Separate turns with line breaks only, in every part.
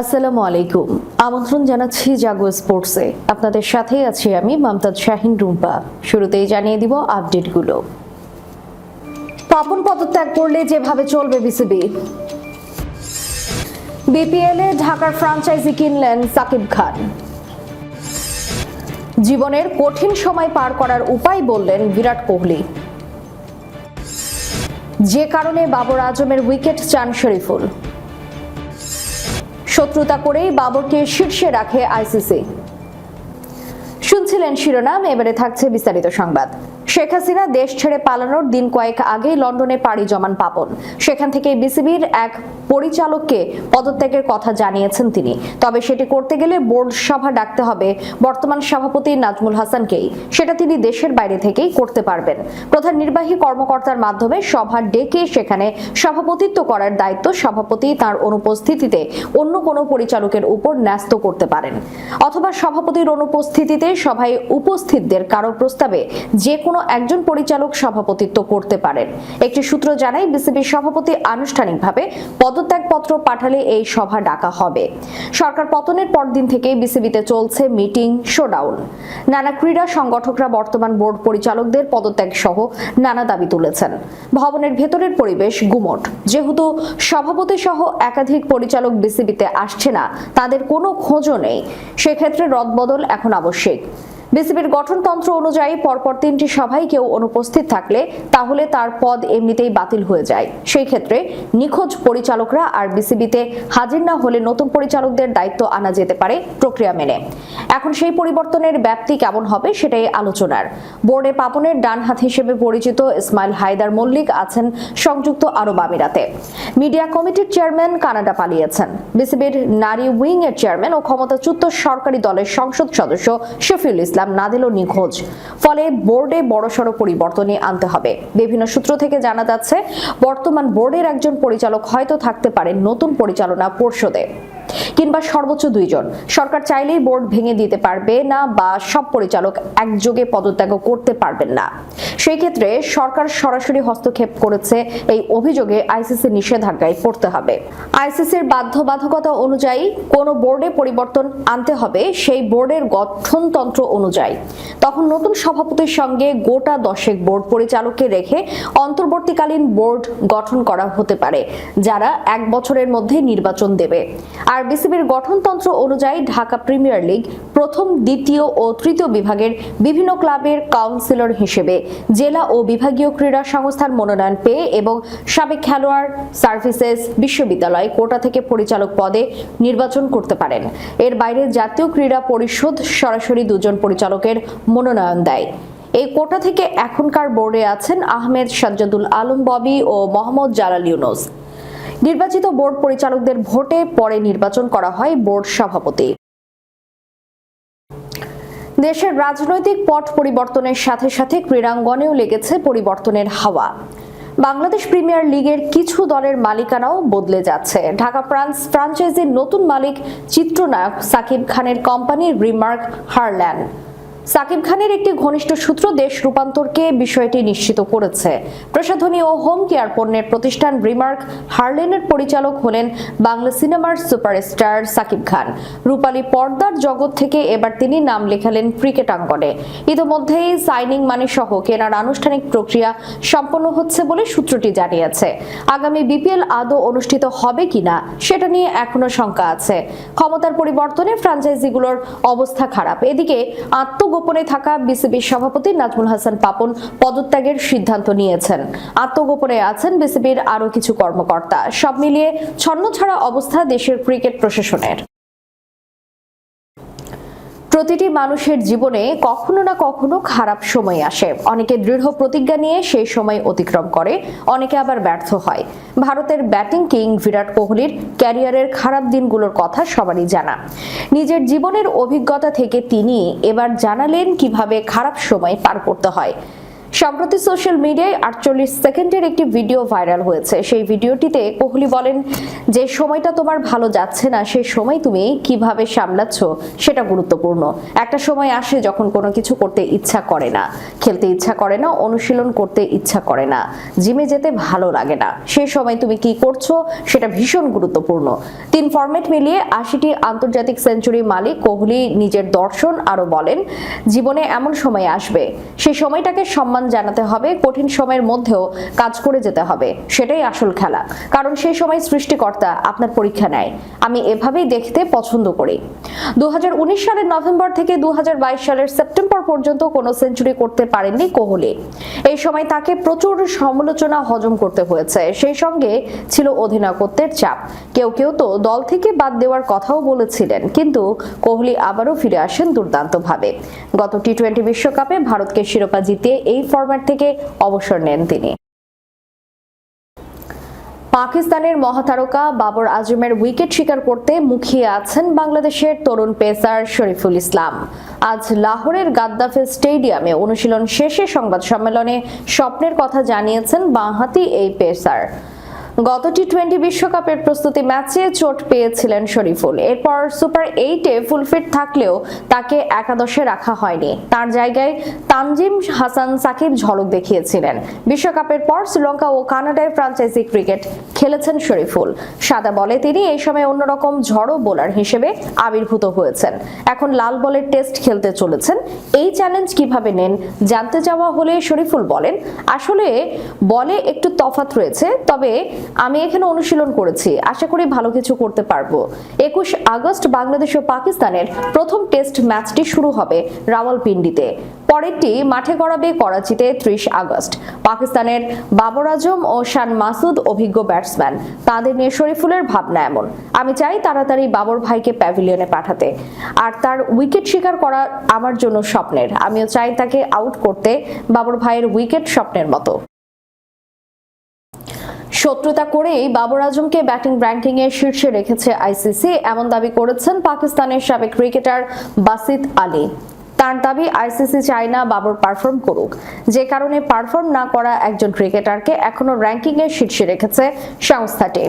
আসসালামু আলাইকুম। আমন্ত্রণ জানাচ্ছি জাগো স্পোর্টসে। আপনাদের সাথে আছি আমি মমতাজ শাহিন রুম্পা। শুরুতেই জানিয়ে দিব আপডেটগুলো। পাপন পদত্যাগ করলে যেভাবে চলবে বিসিবি। বিপিএল এ ঢাকার ফ্রাঞ্চাইজি কিনলেন সাকিব খান। জীবনের কঠিন সময় পার করার উপায় বললেন বিরাট কোহলি। যে কারণে বাবর আজমের উইকেট চান শরীফুল। শত্রুতা করেই বাবরকে শীর্ষে রাখে আইসিসি। শুনছিলেন শিরোনাম, এবারে থাকছে বিস্তারিত সংবাদ। শেখ হাসিনা দেশ ছেড়ে পালানোর দিন কয়েক আগে লন্ডনে পাড়ি জমান পাপন। সেখান থেকে বিসিবির এক পরিচালককে পদত্যাগের কথা জানিয়েছেন তিনি। তবে সেটি করতে গেলে বোর্ড সভা ডাকতে হবে বর্তমান সভাপতি নাজমুল হাসানকেই। সেটা তিনি দেশের বাইরে থেকেই করতে পারবেন। প্রধান নির্বাহী কর্মকর্তার মাধ্যমে সভা ডেকে সেখানে সভাপতিত্ব করার দায়িত্ব সভাপতি তার অনুপস্থিতিতে অন্য কোনো পরিচালকের উপর ন্যস্ত করতে পারেন। অথবা সভাপতির অনুপস্থিতিতে সভায় উপস্থিতদের কারও প্রস্তাবে যে কোনো একজন পরিচালক সভাপতিত্ব করতে পারেন। একটি সূত্র জানায়, বিসিবির সভাপতি আনুষ্ঠানিকভাবে পদত্যাগপত্র পাঠালে এই সভা ডাকা হবে। সরকার পতনের পরদিন থেকে বিসিবিতে চলছে মিটিং, শোডাউন। নানা ক্রীড়া সংগঠকরা বর্তমান বোর্ড পরিচালকদের পদত্যাগ সহ নানা দাবি তুলেছেন। ভবনের ভেতরের পরিবেশ গুমট। যেহেতু সভাপতি সহ একাধিক পরিচালক বিসিবিতে আসছে না, তাদের কোনো খোঁজও নেই। সেক্ষেত্রে রদবদল এখন আবশ্যিক। বিসিবির গঠনতন্ত্র অনুযায়ী পরপর তিনটি সভায় কেউ অনুপস্থিত থাকলে তাহলে তার পদ এমনিতেই বাতিল হয়ে যায়। সেই ক্ষেত্রে নিখোঁজ পরিচালকরা আর বিসিবিতে হাজির না হলে নতুন পরিচালকদের দায়িত্ব আনা যেতে পারে প্রক্রিয়া মেনে। এখন সেই পরিবর্তনের ব্যাপ্তি কেমন হবে সেটাই আলোচনার। বোর্ডে পাপনের ডান হাত হিসেবে পরিচিত ইসমাইল হায়দার মল্লিক আছেন সংযুক্ত আরব আমিরাতে। মিডিয়া কমিটির চেয়ারম্যান কানাডা পালিয়েছেন। বিসিবির নারী উইং এর চেয়ারম্যান ও ক্ষমতাচ্যুত সরকারি দলের সংসদ সদস্য শফিউল ইসলাম নাদেলও নিখোঁজ। ফলে বোর্ডে বড়সড় পরিবর্তনই আনতে হবে। বিভিন্ন সূত্র থেকে জানা যাচ্ছে, বর্তমান বোর্ডের একজন পরিচালক হয়তো থাকতে পারেন নতুন পরিচালনা পর্ষদে। কিংবা সর্বোচ্চ দুইজন। সরকার চাইলেই বোর্ড ভেঙে দিতে পারবে না বা সব পরিচালক একযোগে পদত্যাগ করতে পারবেন না। সেই ক্ষেত্রে সরকার সরাসরি হস্তক্ষেপ করেছে এই অভিযোগে আইসিসি নিষেধাজ্ঞায় পড়তে হবে। আইসিসির বাধ্যবাধকতা অনুযায়ী কোন বোর্ডে পরিবর্তন আনতে হবে সেই বোর্ডের গঠনতন্ত্র অনুযায়ী। তখন নতুন সভাপতির সঙ্গে গোটা দশেক বোর্ড পরিচালককে রেখে অন্তর্বর্তীকালীন বোর্ড গঠন করা হতে পারে, যারা এক বছরের মধ্যে নির্বাচন দেবে। আর বিসিবির গঠনতন্ত্র অনুযায়ী ঢাকা প্রিমিয়ার লিগ প্রথম, দ্বিতীয় ও তৃতীয় বিভাগের বিভিন্ন ক্লাবের কাউন্সিলর হিসেবে জেলা ও বিভাগীয় ক্রীড়া সংস্থার মনোনয়ন পেয়ে এবং সাবেক খেলোয়াড় সার্ভিসেস বিশ্ববিদ্যালয় কোটা থেকে পরিচালক পদে নির্বাচন করতে পারেন। এর বাইরে জাতীয় ক্রীড়া পরিষদ সরাসরি দুজন পরিচালকের মনোনয়ন দেয়। এই কোটা থেকে এখনকার বোর্ডে আছেন আহমেদ সাজ্জাদুল আলম ববি ও মোহাম্মদ জালাল ইউনুস। নির্বাচিত বোর্ড পরিচালকদের ভোটে পরে নির্বাচন করা হয় বোর্ড সভাপতি। দেশের রাজনৈতিক পট পরিবর্তনের সাথে সাথে ক্রীড়াঙ্গনেও লেগেছে পরিবর্তনের হাওয়া। বাংলাদেশ প্রিমিয়ার লিগের কিছু দলের মালিকানাও বদলে যাচ্ছে। ঢাকা ফ্রান্স ফ্রাঞ্চাইজির নতুন মালিক, চিত্রনায়ক সাকিব খানের কোম্পানি রিমার্ক হারল্যান্ড। সাকিব খানের একটি ঘনিষ্ঠ সূত্র দেশ রূপান্তরকে বিষয়টি নিশ্চিত করেছে। প্রসাধনী ও হোম কেয়ার পণ্যের প্রতিষ্ঠান রিমার্ক হার্লেনের পরিচালক হলেন বাংলা সিনেমার সুপারস্টার সাকিব খান। রূপালী পর্দার জগৎ থেকে এবার তিনি নাম লেখালেন ক্রিকেট অঙ্গনে ইতিমধ্যেই সাইনিং মানি সহ কেনার আনুষ্ঠানিক প্রক্রিয়া সম্পন্ন হচ্ছে বলে সূত্রটি জানিয়েছে। আগামী বিপিএল আদৌ অনুষ্ঠিত হবে কিনা, সেটা নিয়ে এখনও শঙ্কা আছে। ক্ষমতার পরিবর্তনে ফ্রাঞ্চাইজিগুলোর অবস্থা খারাপ। এদিকে আত্মগোপনে থাকা বিসিবির সভাপতি নাজমুল হাসান পাপন পদত্যাগের সিদ্ধান্ত নিয়েছেন। আত্মগোপনে আছেন বিসিবির আরও কিছু কর্মকর্তা। সব মিলিয়ে ছন্নছাড়া অবস্থা দেশের ক্রিকেট প্রশাসনের। প্রতিটি মানুষের জীবনে কখনো না কখনো খারাপ সময় আসে। অনেকে দৃঢ় প্রতিজ্ঞা নিয়ে সেই সময় অতিক্রম করে, অনেকে আবার ব্যর্থ হয়। ভারতের ব্যাটিং কিং বিরাট কোহলির ক্যারিয়ারের খারাপ দিনগুলোর কথা সবারই জানা। নিজের জীবনের অভিজ্ঞতা থেকে তিনি এবার জানালেন কীভাবে খারাপ সময় পার করতে হয়। সম্প্রতি সোশ্যাল মিডিয়ায় আটচল্লিশ সেকেন্ডের একটি ভিডিও ভাইরাল হয়েছে। সেই ভিডিওটিতে কোহলি বলেন, যে সময়টা তোমার ভালো যাচ্ছে না সেই সময় তুমি কীভাবে সামলাচ্ছ সেটা গুরুত্বপূর্ণ। একটা সময় আসে যখন কোনো কিছু করতে ইচ্ছা করে না। খেলতে ইচ্ছা করে না, অনুশীলন করতে ইচ্ছা করে না। জিমে যেতে ভালো লাগে না। সেই সময় তুমি কি করছ সেটা ভীষণ গুরুত্বপূর্ণ। তিন ফরম্যাট মিলিয়ে আশিটি আন্তর্জাতিক সেঞ্চুরি মালিক কোহলি নিজের দর্শন আরও বলেন, জীবনে এমন সময় আসবে। সেই সময়টাকে সম্মান জানাতে হবে, কঠিন সময়ের মধ্যেও কাজ করে যেতে হবে। সেটাই আসল খেলা। কারণ সেই সময় সৃষ্টিকর্তা আপনার পরীক্ষা নেয়। আমি এভাবেই দেখতে পছন্দ করি। দু সালের নভেম্বর থেকে দু সালের সেপ্টেম্বর পর্যন্ত কোনো সেঞ্চুরি করতে পারেননি কোহলি। এই সময় তাকে প্রচুর সমালোচনা হজম করতে হয়েছে। সেই সঙ্গে ছিল অধিনায়কত্বের চাপ। কেউ কেউ তো দল থেকে বাদ দেওয়ার কথাও বলেছিলেন। কিন্তু কোহলি আবারও ফিরে আসেন দুর্দান্তভাবে। গত টি টোয়েন্টি বিশ্বকাপে ভারতকে শিরোপা জিতিয়ে এই ফরম্যাট থেকে অবসর নেন তিনি। পাকিস্তানের মহাতারকা বাবর আজমের উইকেট শিকার করতে মুখিয়ে আছেন বাংলাদেশের তরুণ পেসার শরীফুল ইসলাম। আজ লাহোরের গাদ্দাফে স্টেডিয়ামে অনুশীলন শেষে সংবাদ সম্মেলনে স্বপ্নের কথা জানিয়েছেন বাঁহাতি এই পেসার। গত টি টোয়েন্টি বিশ্বকাপের প্রস্তুতি ম্যাচে চোট পেয়েছিলেন শরীফুল। এরপর সুপার এইটে ফুলফিট থাকলেও তাকে একাদশে রাখা হয়নি। তার জায়গায় তানজিম হাসান সাকিব ঝলক দেখিয়েছিলেন। বিশ্বকাপের পর শ্রীলঙ্কা ও কানাডায় ফ্রাঞ্চাইজি ক্রিকেট খেলেছেন শরীফুল। সাদা বলে তিনি এই সময় অন্যরকম ঝড়ো বোলার হিসেবে আবির্ভূত হয়েছেন। এখন লাল বলের টেস্ট খেলতে চলেছেন। এই চ্যালেঞ্জ কীভাবে নেন, জানতে চাওয়া হলে শরীফুল বলেন। আসলে বলে একটু তফাৎ রয়েছে, তবে আমি এখানে অনুশীলন করেছি। আশা করি ভালো কিছু করতে পারব। একুশ আগস্ট বাংলাদেশ ও পাকিস্তানের প্রথম টেস্ট ম্যাচটি শুরু হবে রাওয়ালপিন্ডিতে। পরেরটি মাঠে গড়াবে করাচিতে ত্রিশ আগস্ট। পাকিস্তানের বাবর আজম ও শান মাসুদ অভিজ্ঞ ব্যাটসম্যান। তাদের নিয়ে শরীফুলের ভাবনা এমন। আমি চাই তাড়াতাড়ি বাবর ভাইকে প্যাভিলিয়নে পাঠাতে। আর তার উইকেট শিকার করা আমার জন্য স্বপ্নের। আমিও চাই তাকে আউট করতে বাবর ভাইয়ের উইকেট স্বপ্নের মতো। শত্রুতা করেই বাবর আজমকে ব্যাটিং র্যাঙ্কিং এ শীর্ষে রেখেছে আইসিসি। এমন দাবি করেছেন পাকিস্তানের সাবেক ক্রিকেটার বাসিত আলী। তার দাবি আইসিসি চায় না বাবর পারফর্ম করুক। যে কারণে পারফর্ম না করা একজন ক্রিকেটারকে এখনও র্যাঙ্কিং এর শীর্ষে রেখেছে সংস্থাটি।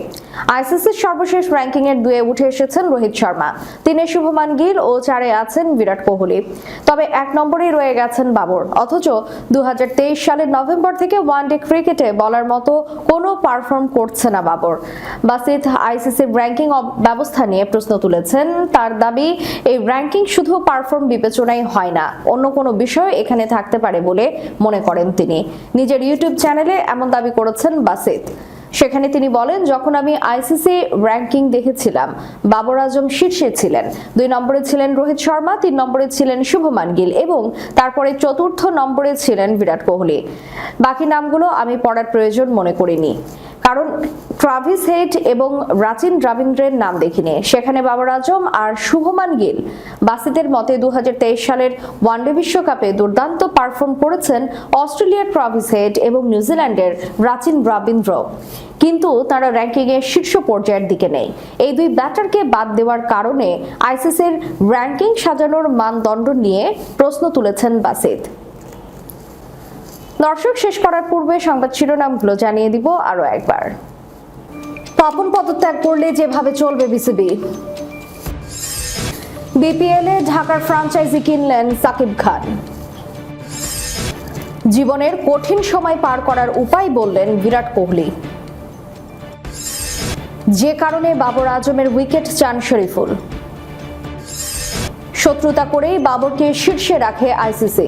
আইসিসির সর্বশেষ র্যাঙ্কিং এর দুয়ে উঠে এসেছেন রোহিত শর্মা। তিনে শুভমান গিল ও চারে আছেন বিরাট কোহলি। তবে এক নম্বরেই রয়ে গেছেন বাবর। অথচ দু হাজার তেইশ সালের নভেম্বর থেকে ওয়ানডে ক্রিকেটে বলার মতো কোনো পারফর্ম করছে না বাবর। বাসিত আইসিসির র্যাঙ্কিং ব্যবস্থা নিয়ে প্রশ্ন তুলেছেন। তার দাবি, এই র্যাঙ্কিং শুধু পারফর্ম বিবেচনাই হয় না। অন্য কোনো বিষয় এখানে থাকতে পারে বলে মনে করেন তিনি। নিজের ইউটিউব চ্যানেলে এমন দাবি করেছেন বাসিত সেখানে তিনি বলেন, যখন আমি আইসিসি র্যাঙ্কিং দেখেছিলাম, বাবর আজম শীর্ষে ছিলেন। দুই নম্বরে ছিলেন রোহিত শর্মা, তিন নম্বরে ছিলেন শুভমান গিল এবং তারপরে চতুর্থ নম্বরে ছিলেন বিরাট কোহলি। বাকি নামগুলো আমি পড়ার প্রয়োজন মনে করিনি। কারণ ট্রাভিস হেড এবং রাচিন রবীন্দ্রের নাম দেখিনি। সেখানে বাবর আজম আর শুভমান গিল বাসিতের মতে দুহাজার তেইশ সালের ওয়ানডে বিশ্বকাপে দুর্দান্ত পারফর্ম করেছেন অস্ট্রেলিয়ার ট্রাভিস হেড এবং নিউজিল্যান্ডের রাচিন রবীন্দ্র কিন্তু তারা র্যাঙ্কিং এর শীর্ষ পর্যায়ের দিকে নেই। এই দুই ব্যাটারকে বাদ দেওয়ার কারণে আইসিসির র্যাঙ্কিং সাজানোর মানদণ্ড নিয়ে প্রশ্ন তুলেছেন বাসিত দর্শক, শেষ করার পূর্বে সংবাদ শিরোনামগুলো জানিয়ে দিব আরও একবার। পাপন পদত্যাগ করলে যেভাবে চলবে বিসিবি। বিপিএল এ ঢাকার ফ্রাঞ্চাইজি কিনলেন সাকিব খান। জীবনের কঠিন সময় পার করার উপায় বললেন বিরাট কোহলি। যে কারণে বাবর আজমের উইকেট চান শরীফুল। শত্রুতা করেই বাবরকে শীর্ষে রাখে আইসিসি।